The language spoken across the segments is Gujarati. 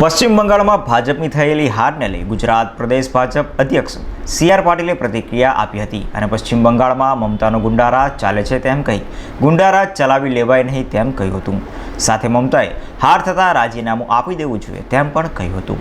પશ્ચિમ બંગાળમાં ભાજપની થયેલી હારને લઈ ગુજરાત પ્રદેશ ભાજપ અધ્યક્ષ સી આર પાટીલે પ્રતિક્રિયા આપી હતી અને પશ્ચિમ બંગાળમાં મમતાનો ગુંડારાજ ચાલે છે તેમ કહી ગુંડારાજ ચલાવી લેવાય નહીં તેમ કહ્યું હતું. સાથે મમતાએ હાર થતાં રાજીનામું આપી દેવું જોઈએ તેમ પણ કહ્યું હતું.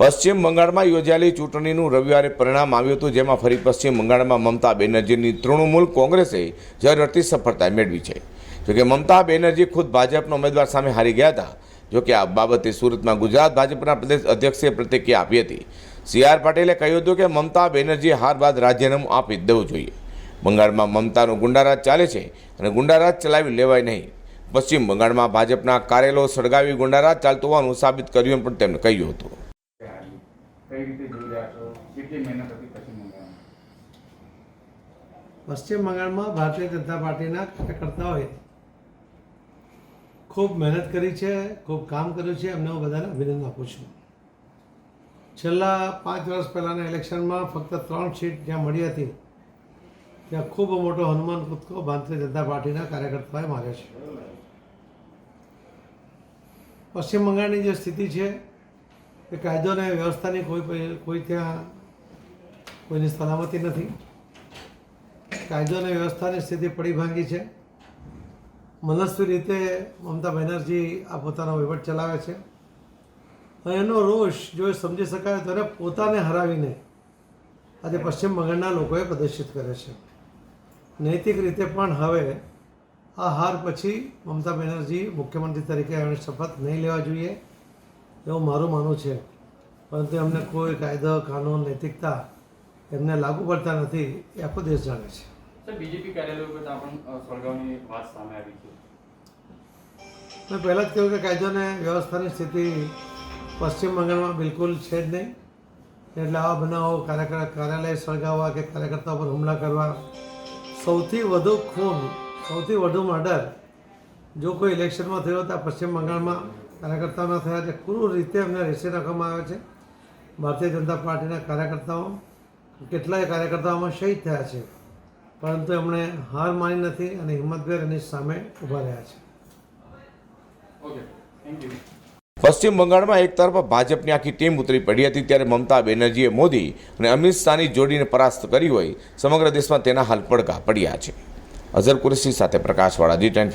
પશ્ચિમ બંગાળમાં યોજાયેલી ચૂંટણીનું રવિવારે પરિણામ આવ્યું હતું, જેમાં ફરી પશ્ચિમ બંગાળમાં મમતા બેનર્જીની તૃણમૂલ કોંગ્રેસે જરૂરથી સફળતા મેળવી છે. જોકે મમતા બેનર્જી ખુદ ભાજપના ઉમેદવાર સામે હારી ગયા હતા. જોકે આ બાબતે સુરતમાં ગુજરાત ભાજપના પ્રદેશ અધ્યક્ષે પ્રતિક્રિયા આપી હતી. સી આર પાટીલે કહ્યું હતું કે મમતા બેનર્જીએ હાર બાદ રાજીનામું આપી જ દેવું જોઈએ. બંગાળમાં મમતાનો ગુંડારાજ ચાલે છે અને ગુંડારાજ ચલાવી લેવાય નહીં. પશ્ચિમ બંગાળમાં ભાજપના કાર્યલો સળગાવી ગુંડારાજ ચાલતું હોવાનું સાબિત કર્યું એમ પણ તેમણે કહ્યું હતું. પશ્ચિમ બંગાળમાં ભારતીય જનતા પાર્ટીના કાર્યકર્તાઓએ ખૂબ મહેનત કરી છે, ખૂબ કામ કર્યું છે. એમને હું બધાને અભિનંદન આપું છું. છેલ્લા પાંચ વર્ષ પહેલાંના ઇલેક્શનમાં ફક્ત ત્રણ સીટ જ્યાં મળી હતી, ત્યાં ખૂબ મોટો હનુમાન કૂદકો ભારતીય જનતા પાર્ટીના કાર્યકર્તાએ માર્યો છે. પશ્ચિમ બંગાળની જે સ્થિતિ છે, એ કાયદો અને વ્યવસ્થાની કોઈ કોઈ ત્યાં કોઈની સલામતી નથી. કાયદો અને વ્યવસ્થાની સ્થિતિ પડી ભાંગી છે. મનસ્વી રીતે મમતા બેનર્જી આ પોતાનો વહીવટ ચલાવે છે. એનો રોષ જો સમજી શકાય તો એને પોતાને હરાવીને આજે પશ્ચિમ બંગાળના લોકોએ પ્રદર્શિત કરે છે. નૈતિક રીતે પણ હવે આ હાર પછી મમતા બેનર્જી મુખ્યમંત્રી તરીકે એમણે શપથ નહીં લેવા જોઈએ એવું મારું માનવું છે. પરંતુ એમને કોઈ કાયદો, કાનૂન, નૈતિકતા એમને લાગુ પડતા નથી એ આખો દેશ જાણે છે. મેં પહેલાં જ કહ્યું કે કાયદો અને વ્યવસ્થાની સ્થિતિ પશ્ચિમ બંગાળમાં બિલકુલ છે જ નહીં. એટલે આવા બનાવો કાર્યાલય સળગાવવા કે કાર્યકર્તાઓ પર હુમલા કરવા સૌથી વધુ ખૂન, સૌથી વધુ મર્ડર જો કોઈ ઇલેક્શનમાં થયો તો પશ્ચિમ બંગાળમાં કાર્યકર્તાઓના થયા છે. ક્રૂર રીતે એમને રેસી રાખવામાં આવે છે. ભારતીય જનતા પાર્ટીના કાર્યકર્તાઓ, કેટલાય કાર્યકર્તાઓમાં શહીદ થયા છે. પરંતુ એમણે હાર માની નથી અને હિંમતભેર એની સામે ઊભા રહ્યા છે. ઓકે થેન્ક યુ પશ્ચિમ બંગાળમાં એક તરફ ભાજપની આખી ટીમ ઉતરી પડી હતી ત્યારે મમતા બેનર્જીએ મોદી અને અમિત શાહની જોડીને પરાસ્ત કરી હોય સમગ્ર દેશમાં તેના હાલ પડઘા પડ્યા છે. અઝર કુરેશી સાથે પ્રકાશવાળા જી ટેન